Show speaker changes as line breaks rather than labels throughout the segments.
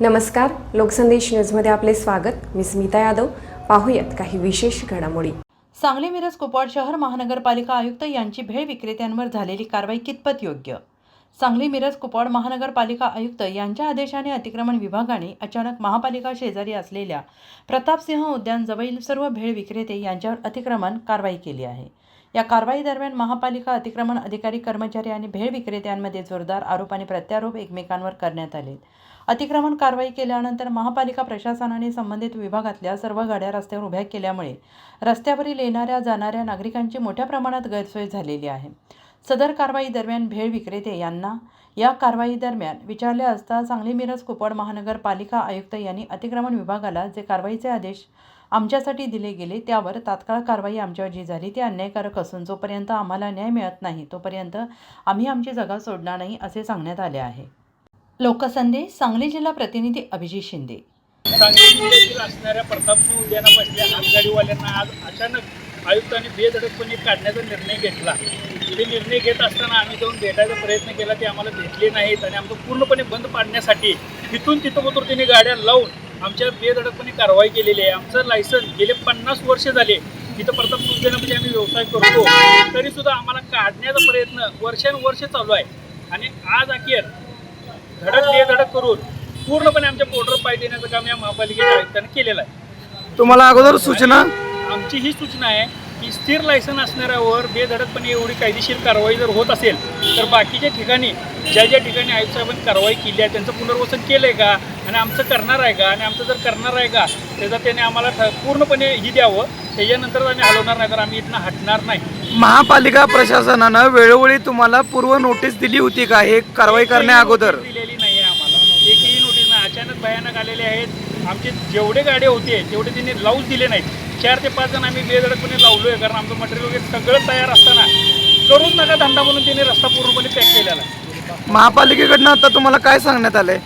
नमस्कार लोकसंदेश न्यूजमध्ये आपले स्वागत. मी स्मिता यादव. पाहूयात काही विशेष घडामोडी.
सांगली मिरज कुपवाड शहर महानगरपालिका आयुक्त यांची भेळ विक्रेत्यांवर झालेली कारवाई कितपत योग्य? सांगली मिरज कुपवाड महानगरपालिका आयुक्त यांच्या आदेशाने अतिक्रमण विभागाने अचानक महापालिका शेजारी असलेल्या प्रतापसिंह उद्यानजवळील सर्व भेळ विक्रेते यांच्यावर अतिक्रमण कारवाई केली आहे. या कारवाई दरम्यान महापालिका अतिक्रमण अधिकारी कर्मचारी आणि भेळ विक्रेत्यांमध्ये जोरदार आरोप आणि प्रत्यारोप एकमेकांवर करण्यात आले. अतिक्रमण कारवाई केल्यानंतर महापालिका प्रशासनाने संबंधित विभागातल्या सर्व गाड्या रस्त्यावर उभ्या केल्यामुळे रस्त्यावरील येणाऱ्या जाणाऱ्या नागरिकांची मोठ्या प्रमाणात गैरसोय झालेली आहे. सदर कारवाई दरम्यान भेळ विक्रेते यांना या कारवाई दरम्यान विचारले असता सांगली मिरज कुपवाड महानगरपालिका आयुक्त यांनी अतिक्रमण विभागाला जे कारवाईचे आदेश आमच्यासाठी दिले गेले त्यावर तात्काळ कारवाई आमच्यावर जी झाली ती अन्यायकारक असून जोपर्यंत आम्हाला न्याय मिळत नाही तोपर्यंत आम्ही आमची जागा सोडणार नाही असे सांगण्यात आले आहे. लोकसंदेश सांगली जिल्हा प्रतिनिधी अभिजित शिंदे.
सांगली जिल्ह्यातील असणाऱ्या प्रतापसिंह उद्यानापासल्या हातगाडीवाल्यांना आज अचानक आयुक्तांनी बेधडकपणे काढण्याचा निर्णय घेतला. ते निर्णय घेत असताना आम्ही जाऊन भेटायचा प्रयत्न केला ते आम्हाला भेटले नाहीत आणि आमचं पूर्णपणे बंद पाडण्यासाठी तिथून तिथं तिने गाड्या लावून आमच्या बेधडकपणे कारवाई केलेली आहे. आमचं लायसन गेले पन्नास वर्ष झाले. तिथं प्रताप उद्यानामध्ये म्हणजे आम्ही व्यवसाय करतो. तरीसुद्धा आम्हाला काढण्याचा प्रयत्न वर्षानुवर्ष चालू आहे. आणि आज अखेर धडक बेधडक करून पूर्णपणे आमच्या पोर्टर पाय देण्याचं काम या महापालिकेच्या आयुक्तांनी केलेलं आहे.
तुम्हाला अगोदर सूचना?
आमची ही सूचना आहे की स्थिर लायसन असणाऱ्यावर बेधडकपणे एवढी कायदेशीर कारवाई जर होत असेल तर बाकीच्या ठिकाणी ज्या ज्या ठिकाणी आयुक्त साहेबांनी कारवाई केली आहे त्यांचं पुनर्वसन केलं आहे का? आणि आमचं करणार आहे का? आणि आमचं जर करणार आहे का? त्याचा त्याने आम्हाला पूर्णपणे ही द्यावं. त्याच्यानंतर आम्ही हलवणार नाही तर आम्ही इथनं हटणार नाही.
महापालिका प्रशासनानं वेळोवेळी तुम्हाला पूर्व नोटीस दिली होती का? हे कारवाई करण्या अगोदर.
दिलेली नाही आहे आम्हाला एकही नोटीस नाही अचानक भयानक आलेले आहेत. आमचे जेवढे गाडे होते तेवढे त्यांनी लावूच दिले नाहीत. चार ते पाच जण आम्ही बेधडकपणे लावलोय कारण आमचं मटेरियल वगैरे सगळं तयार असताना करूच नका धंदा म्हणून त्यांनी रस्ता पूर्णपणे पॅक केलेला. आहे
महापालिकेकडनं आता तुम्हाला काय सांगण्यात आलंय?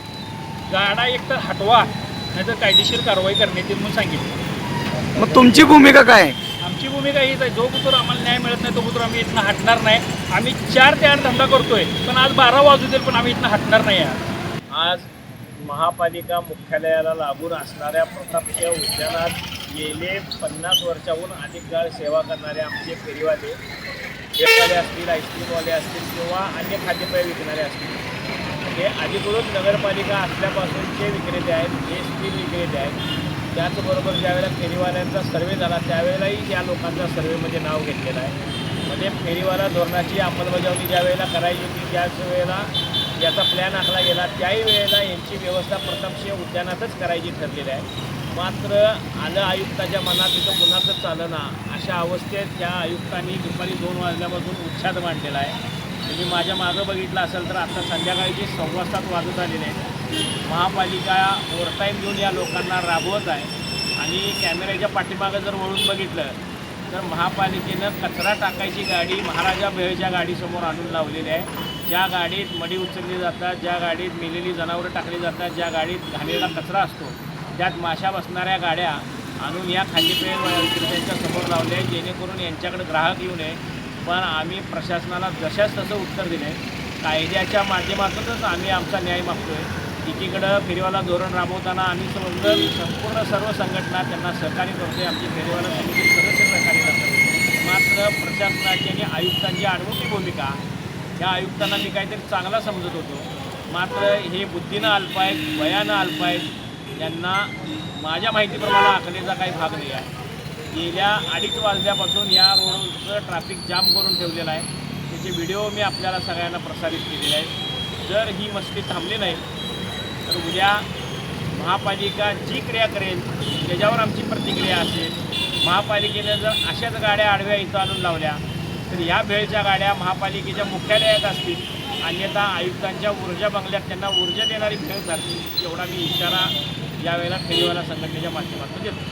गाडा एकतर हटवा नाहीतर कायदेशीर कारवाई करण्यात येईल म्हणून सांगितलं.
मग तुमची भूमिका काय? आहे?
आमची भूमिका हीच आहे. जो पुत्र आम्हाला न्याय मिळत नाही तो पुत्र आम्ही इथनं हटणार नाही. आम्ही चार ते आठ धंदा करतोय पण आज बारा वाजू देईल पण आम्ही इथनं हटणार नाही आहे आज महापालिका मुख्यालयाला लागून असणाऱ्या प्रतापसिंह उद्यानात गेले पन्नास वर्षाहून अधिक काळ सेवा करणारे आमचे फेरीवाले फेरीवाले असतील आईस्क्रीमवाले असतील किंवा अन्य खाद्यपेय विकणारे असतील. हे अधिकृत नगरपालिका असल्यापासून जे विक्रेते आहेत हे स्टील विक्रेते आहेत त्याचबरोबर ज्यावेळेला फेरीवाल्यांचा सर्वे झाला त्यावेळेलाही या लोकांचा सर्वेमध्ये म्हणजे नाव घेतलेलं आहे. म्हणजे फेरीवाला धोरणाची अंमलबजावणी ज्या वेळेला करायची होती त्याच वेळेला याचा प्लॅन आखला गेला त्याही वेळेला यांची व्यवस्था प्रतापसिंह उद्यानातच करायची ठरलेली आहे. मात्र आलं आयुक्ताच्या मनात इथं कुणाचंच चालं ना. अशा अवस्थेत त्या आयुक्तांनी दुपारी दोन वाजल्यापासून उच्छाद मांडलेला आहे. तुम्ही माझ्या मागं बघितलं असेल तर आता संध्याकाळची सव्वा सात वाजत आलेले आहेत महापालिका ओव्हरटाईम घेऊन या लोकांना राबवत आहे. आणि कॅमेऱ्याच्या पाठीमागं जर वळून बघितलं तर महापालिकेनं कचरा टाकायची गाडी महाराजा भेळच्या गाडीसमोर आणून लावलेली आहे. ज्या गाडीत मडी उचलली जातात ज्या गाडीत मेलेली जनावरं टाकली जातात ज्या गाडीत घाणेरडा कचरा असतो त्यात माशा बसणाऱ्या गाड्या आणून या खाद्यपेय विक्रेत्यांच्या समोर लावले जेणेकरून यांच्याकडे ग्राहक येऊ नये. पण आम्ही प्रशासनाला जशाच तसं उत्तर दिले. कायद्याच्या माध्यमातूनच आम्ही आमचा न्याय मागतोय. एकीकडं फेरीवाला धोरण राबवताना आम्ही समजा संपूर्ण सर्व संघटना त्यांना सहकार्य करतोय. आमची फेरीवाला समिती सदस्य सहकार्य करतात. मात्र प्रशासनाची आणि आयुक्तांची आडवती भूमिका या आयुक्तांना मी काहीतरी चांगला समजत होतो. मात्र हे बुद्धीनं अल्प आहेत वयानं अल्प आहेत यांना माझ्या माहितीप्रमाणे आखलेचा काही भाग नाही आहे. गेल्या अडीच वाजल्यापासून या रोडचं ट्रॅफिक जाम करून ठेवलेलं आहे. त्याचे व्हिडिओ मी आपल्याला सगळ्यांना प्रसारित केलेले आहेत. जर ही मस्ती थांबली नाही तर उद्या महापालिका जी क्रिया करेल त्याच्यावर आमची प्रतिक्रिया असेल. महापालिकेनं जर अशाच गाड्या आडव्या इथं आणून लावल्या तर या वेळच्या गाड्या महापालिकेच्या मुख्यालयात असतील. अन्यथा आयुक्तांच्या ऊर्जा बंगल्यात त्यांना ऊर्जा देणारी भेळ झाली एवढा मी इशारा यावेळेला फेरीवाला संघटनेच्या माध्यमातून देतो.